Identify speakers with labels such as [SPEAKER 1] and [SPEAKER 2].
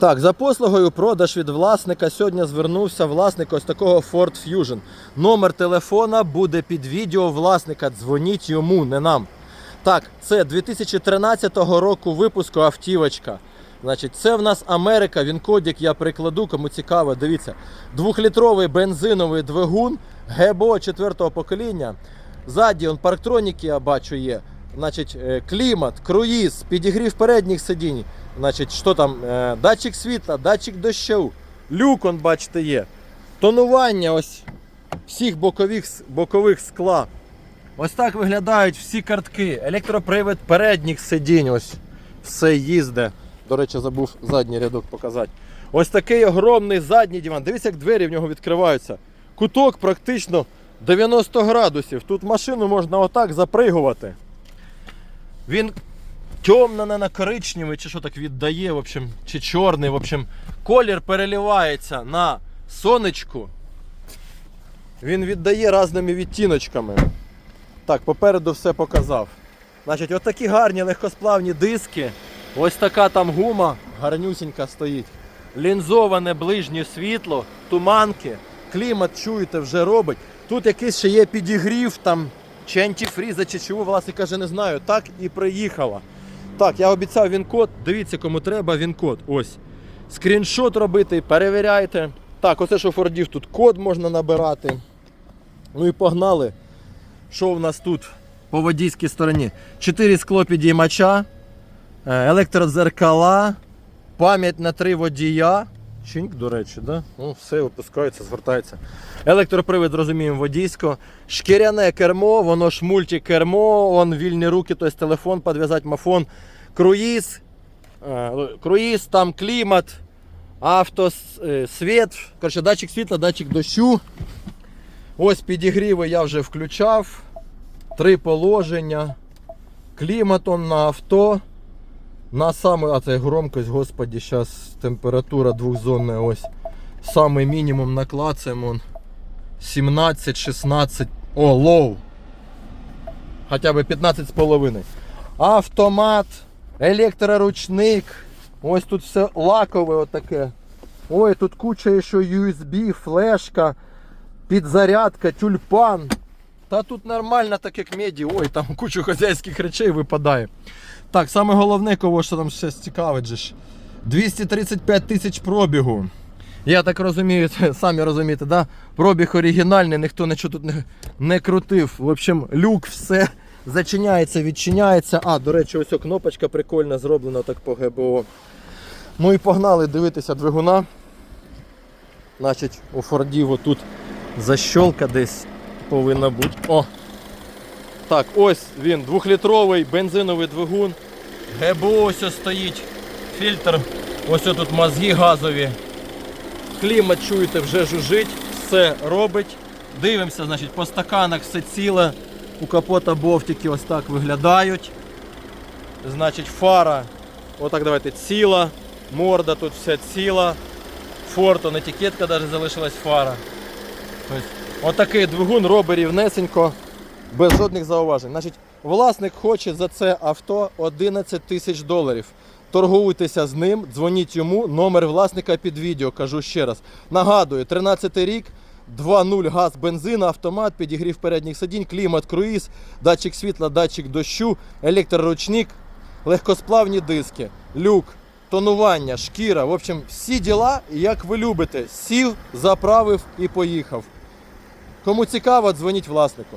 [SPEAKER 1] Так, за послугою продаж від власника сьогодні звернувся власник ось такого Ford Fusion. Номер телефона буде під відео власника. Дзвоніть йому, не нам. Так, це 2013 року випуску автівочка. Значить, це в нас Америка, він кодік я прикладу, кому цікаво, дивіться. Двохлітровий бензиновий двигун ГБО 4 покоління. Ззаді он парктроніки я бачу є. Значить, е, клімат, круїз, підігрів передніх сидінь. Значить, що там? е, Датчик світла, датчик дощу, люк, он, бачите, є. Тонування ось всіх бокових, бокових скла. Ось так виглядають всі картки. Електропривід передніх сидінь. Ось все їзде. До речі, забув задній рядок показати. Ось такий огромний задній диван. Дивіться, як двері в нього відкриваються. Куток практично 90 градусів. Тут машину можна отак запригувати. Він темно, не на коричневий, чи що так віддає, в общем, чи чорний. В общем, колір переливається на сонечку. Він віддає різними відтіночками. Так, попереду все показав. Значить, от такі гарні легкосплавні диски. Ось така там гума гарнюсінька стоїть. Лінзоване ближнє світло, туманки, клімат, чуєте, вже робить. Тут якийсь ще є підігрів, там чи антифріза, чи чого, власне каже, не знаю. Так і приїхала. Так, я обіцяв він-код. Дивіться, кому треба він-код. Ось. Скріншот робити, перевіряйте. Так, оце що Фордів тут код можна набирати. Ну і погнали. Що в нас тут по водійській стороні? Чотири скло підіймача, електродзеркала, пам'ять на три водія. Чинк, до речі, да? ну, все випускається, звертається. Електропривід, розуміємо, водійсько. Шкіряне кермо, воно ж мультикермо, он вільні руки, тобто телефон підв'язати, мафон. Круїз, е, круїз, там клімат, авто, е, світ, коротше, датчик світла, датчик дощу. Ось підігріви я вже включав. Три положення. Кліматом на авто. На саме, а це громкость, господі, зараз температура двохзонна ось. Самий мінімум наклацаємо. 17-16. О, лоу. Хоча б 15,5. Автомат, електроручник. Ось тут все лакове отаке. Ой, тут куча ще USB, флешка підзарядка, тюльпан. Та тут нормально, так як меді. Ой, там кучу хазяйських речей випадає. Так, саме головне, кого що там ще цікавить же ж. 235 тисяч пробігу. Я так розумію, самі розумієте, да? пробіг оригінальний, ніхто нічого тут не, не крутив. В общем, люк, все зачиняється, відчиняється. А, до речі, ось о кнопочка прикольно зроблена так по ГБО. Ну і погнали дивитися двигуна. Значить, у Фордів тут защолка десь повинна бути. О! Так, ось він, двохлітровий бензиновий двигун. ГБО ось стоїть. Фільтр. Ось тут мозги газові. Клімат, чуєте, вже жужить, все робить. Дивимося, значить, по стаканах все ціле. У капота бовтики ось так виглядають. Значить, фара. Отак давайте ціла. Морда тут вся ціла. Фортон, етикетка навіть залишилась фара. Ось. Отакий двигун робить рівнесенько, без жодних зауважень. Значить, власник хоче за це авто 11 тисяч доларів. Торгуйтеся з ним, дзвоніть йому, номер власника під відео, кажу ще раз. Нагадую, 13 рік, 2.0 газ бензин, автомат, підігрів передніх сидінь, клімат, круїз, датчик світла, датчик дощу, електроручник, легкосплавні диски, люк, тонування, шкіра. В общем, всі діла, як ви любите. Сів, заправив і поїхав. Кому цікаво, дзвоніть власнику.